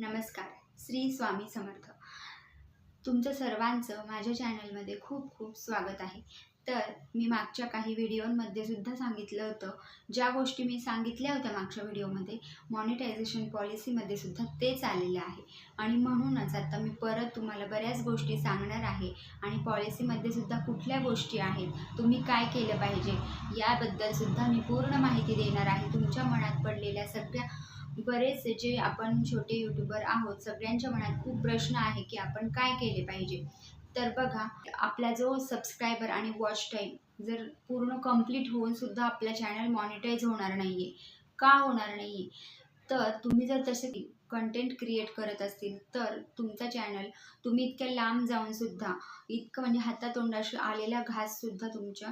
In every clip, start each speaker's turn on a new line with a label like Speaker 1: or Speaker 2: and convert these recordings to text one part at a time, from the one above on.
Speaker 1: नमस्कार. श्री स्वामी समर्थ. तुमचं सर्वांचं माझ्या चॅनलमध्ये खूप खूप स्वागत आहे. तर मी मागच्या काही व्हिडिओमध्ये सुद्धा सांगितलं होतं. ज्या गोष्टी मी सांगितल्या होत्या मागच्या व्हिडिओमध्ये मॉनिटायझेशन पॉलिसीमध्ये सुद्धा तेच आलेलं आहे. आणि म्हणूनच आता मी परत तुम्हाला बऱ्याच गोष्टी सांगणार आहे आणि पॉलिसीमध्ये सुद्धा कुठल्या गोष्टी आहेत तुम्ही काय केलं पाहिजे याबद्दल सुद्धा मी पूर्ण माहिती देणार आहे. तुमच्या मनात पडलेल्या सगळ्या बरेच जे आपण छोटे यूट्यूबर आहोत सगळ्यांच्या मनात खूप प्रश्न आहे की आपण काय केले पाहिजे? तर बघा आपला जो सबस्क्रायबर आणि वॉच टाईम जर पूर्ण कंप्लीट होऊन सुद्धा आपला चॅनल मॉनिटाईज होणार नाही आहे का होणार नाही तर तुम्ही जर तसे कंटेंट क्रिएट करत असतील तर तुमचा चॅनल तुम्ही इतक्या लांब जाऊन सुद्धा इतकं म्हणजे हातातोंडाशी आलेला घाससुद्धा तुमच्या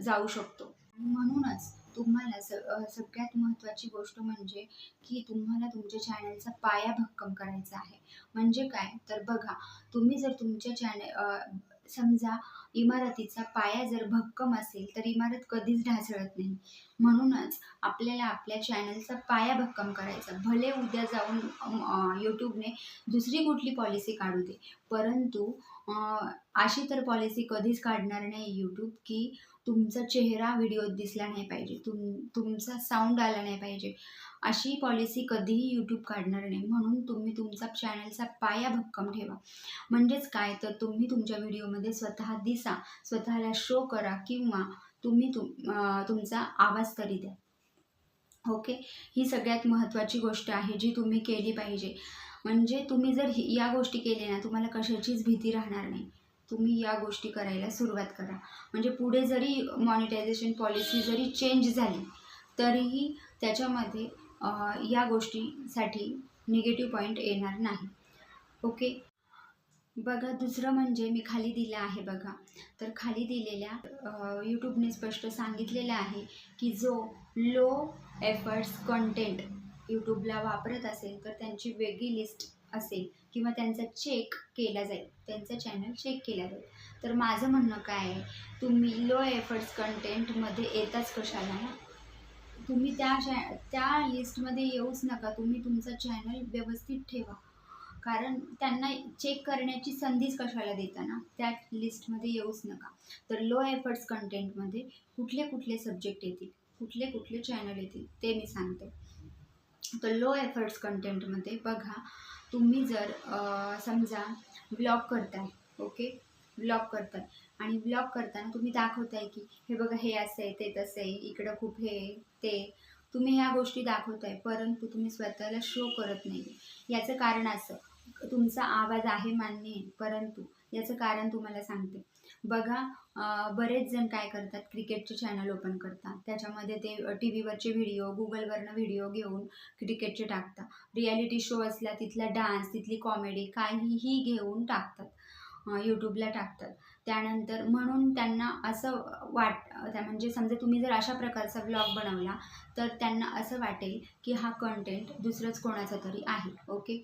Speaker 1: जाऊ शकतो. म्हणूनच तुम्हाला स सगळ्यात महत्त्वाची गोष्ट म्हणजे की तुम्हाला तुमच्या चॅनलचा पाया भक्कम करायचा आहे. म्हणजे काय? तर बघा तुम्ही जर तुमच्या चॅनल समजा इमारतीचा पाया जर भक्कम असेल तर इमारत कधीच ढासळत नाही. म्हणूनच आपल्याला आपल्या चॅनलचा पाया भक्कम करायचा. भले उद्या जाऊन यूट्यूबने दुसरी कुठली पॉलिसी काढू दे. परंतु अशी तर पॉलिसी कधीच काढणार नाही यूट्यूब की तुमचा चेहरा व्हिडिओत दिसला नाही पाहिजे. तुम तुमचा साऊंड आला नाही पाहिजे. अशी पॉलिसी कधीही यूट्यूब काढणार नाही. म्हणून तुम्ही तुमचा चॅनलचा पाया भक्कम ठेवा. म्हणजेच काय? तर तुम्ही तुमच्या व्हिडिओमध्ये स्वतः दिसा स्वतःला शो करा किंवा तुम्ही तुम तुमचा आवाज तरी द्या. ओके ही सगळ्यात महत्त्वाची गोष्ट आहे जी तुम्ही केली पाहिजे. म्हणजे तुम्ही जर ही या गोष्टी केल्या ना तुम्हाला कशाचीच भीती राहणार नाही. तुम्ही या गोष्टी करायला सुरुवात करा. म्हणजे पुढे जरी मॉनिटायझेशन पॉलिसी जरी चेंज झाली तरीही त्याच्यामध्ये या गोष्टीसाठी निगेटिव्ह पॉईंट येणार नाही. ओके बघा दुसरं म्हणजे मी खाली दिलं आहे बघा. तर खाली दिलेल्या यूट्यूबने स्पष्ट सांगितलेलं आहे की जो लो एफर्ट्स कंटेंट यूट्यूबला वापरत असेल तर त्यांची वेगळी लिस्ट असेल किंवा त्यांचा चेक केला जाईल. त्यांचा चॅनल चेक केला जाईल. तर माझं म्हणणं काय आहे? तुम्ही लो एफर्ट्स कंटेंटमध्ये येताच कशाला ना? तुम्ही त्या चॅ त्या लिस्टमध्ये येऊच नका. तुम्ही तुमचा चॅनल व्यवस्थित ठेवा. कारण त्यांना चेक करण्याची संधीच कशाला देता ना त्या लिस्टमध्ये येऊच नका. तर लो एफर्ट्स कंटेंटमध्ये कुठले कुठले सब्जेक्ट येतील कुठले कुठले चॅनल येतील ते मी सांगते. तर लो एफर्ट्स कंटेंटमध्ये बघा तुम्ही जर समजा ब्लॉग करताय ओके ब्लॉग करताय. आणि ब्लॉग करताना तुम्ही दाखवताय की हे बघा हे असं आहे ते तसं आहे इकडं खूप हे ते तुम्ही ह्या गोष्टी दाखवताय परंतु तुम्ही स्वतःला शो करत नाही. याचं कारण असं तुमचा आवाज आहे मान्य आहे परंतु याचं कारण तुम्हाला सांगते. बघा बरेच जण काय करतात क्रिकेटचे चॅनल ओपन करतात. त्याच्यामध्ये ते टी व्हीवरचे व्हिडिओ गुगलवरनं व्हिडिओ घेऊन क्रिकेटचे टाकतात. रियालिटी शो असला तिथला डान्स तिथली कॉमेडी काहीही घेऊन टाकतात. यूट्यूबला टाकतात. त्यानंतर म्हणून त्यांना असं वाट त्या म्हणजे समजा तुम्ही जर अशा प्रकारचा ब्लॉग बनवला तर त्यांना असं वाटेल की हा कंटेंट दुसरंच कोणाचा तरी आहे ओके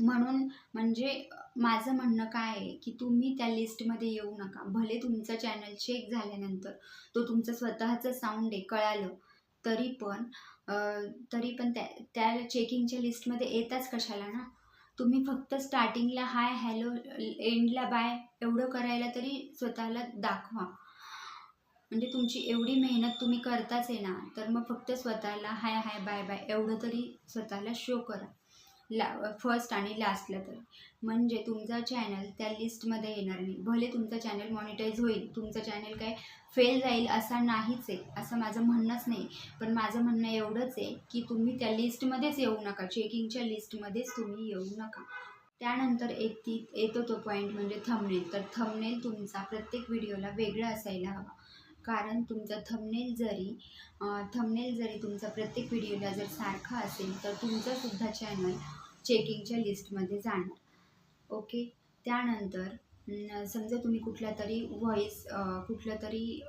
Speaker 1: म्हणून म्हणजे माझं म्हणणं काय आहे की तुम्ही त्या लिस्टमध्ये येऊ नका. भले तुमचा चॅनल चेक झाल्यानंतर तो तुमचं स्वतःचं साऊंड आहे कळालं तरी पण तरी पण त्या त्या चेकिंगच्या लिस्टमध्ये येताच कशाला ना? तुम्ही फक्त स्टार्टिंगला हाय हॅलो एंडला बाय एवढं करायला तरी स्वतःला दाखवा. म्हणजे तुमची एवढी मेहनत तुम्ही करताच आहे ना तर मग फक्त स्वतःला हाय हाय बाय बाय एवढं तरी स्वतःला शो करा. ला फर्स्ट आणि लास्टला तरी. म्हणजे तुमचा चॅनल त्या लिस्टमध्ये येणार नाही. भले तुमचा चॅनल मॉनिटाईज होईल तुमचं चॅनल काय फेल जाईल असा नाहीच आहे असं माझं म्हणणंच नाही. पण माझं म्हणणं एवढंच आहे की तुम्ही त्या लिस्टमध्येच येऊ नका चेकिंगच्या लिस्टमध्येच तुम्ही येऊ नका. त्यानंतर येती येतो तो पॉईंट म्हणजे थंबनेल तर थंबनेल तुमचा प्रत्येक व्हिडिओला वेगळा असायला हवा. कारण तुमचा थंबनेल जरी थंबनेल जरी तुमचा प्रत्येक व्हिडिओला जर सारखा असेल तर तुमचंसुद्धा चॅनल चेकिंगच्या लिस्टमध्ये जाणार. ओके त्यानंतर समजा तुम्ही कुठला तरी व्हॉईस कुठलं तरी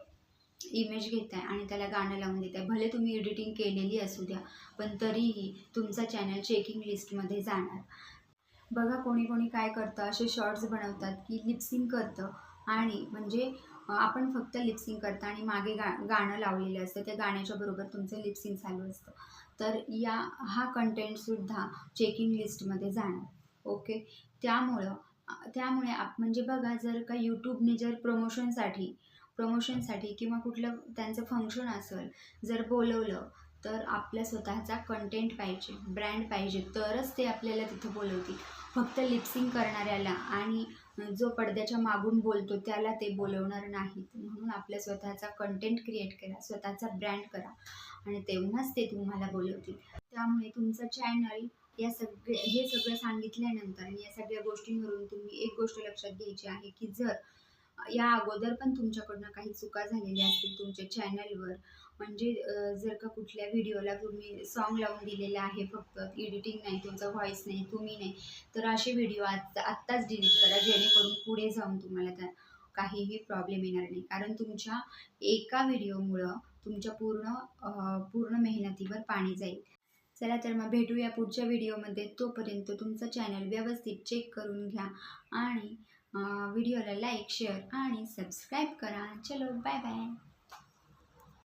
Speaker 1: इमेज घेताय आणि त्याला गाणं लावून देताय. भले तुम्ही एडिटिंग केलेली असू द्या पण तरीही तुमचा चॅनल चेकिंग लिस्टमध्ये जाणार. बघा कोणी कोणी काय करतं असे शॉर्ट्स बनवतात की लिप्सिंग करतं आणि म्हणजे आपण फक्त लिप्सिंग करता आणि मागे गा गाणं लावलेलं असतं. त्या गाण्याच्या बरोबर तुमचं लिप्सिंग चालू असतं. तर या हा कंटेंटसुद्धा चेकिंग लिस्टमध्ये जाणार. ओके त्यामुळं त्यामुळे आप म्हणजे बघा जर का यूट्यूबने जर प्रमोशनसाठी प्रमोशनसाठी किंवा कुठलं त्यांचं फंक्शन असेल जर बोलवलं तर आपल्या स्वतःचा कंटेंट पाहिजे ब्रँड पाहिजे तरच ते आपल्याला तिथं बोलवतील. फक्त लिप्सिंग करणाऱ्याला आणि जो पडद्याच्या मागून बोलतो त्याला ते बोलवणार नाहीत म्हणून आपल्या स्वतःचा कंटेंट क्रिएट करा स्वतःचा ब्रँड करा. आणि तेव्हाच ते तुम्हाला बोलवतील. त्यामुळे तुमचं चॅनल या सगळे हे सगळं सांगितल्यानंतर आणि या सगळ्या गोष्टींवरून तुम्ही एक गोष्ट लक्षात घ्यायची आहे की जर या अगोदर पण तुमच्याकडनं काही चुका झालेल्या असतील तुमच्या चॅनलवर म्हणजे जर का कुठल्या व्हिडिओला तुम्ही सॉन्ग लावून दिलेलं आहे फक्त एडिटिंग नाही तुमचा व्हॉईस नाही तुम्ही नाही तर असे व्हिडिओ आत्ता आत्ताच डिलीट करा जेणेकरून पुढे जाऊन तुम्हाला त्या काहीही प्रॉब्लेम येणार नाही. कारण तुमच्या एका व्हिडिओमुळं तुमच्या पूर्ण पूर्ण मेहनतीवर पाणी जाईल. चला तर मग भेटूया पुढच्या व्हिडिओमध्ये तोपर्यंत तुमचं चॅनल व्यवस्थित चेक करून घ्या आणि व्हिडिओला लाईक शेअर आणि सबस्क्राईब करा. चलो बाय बाय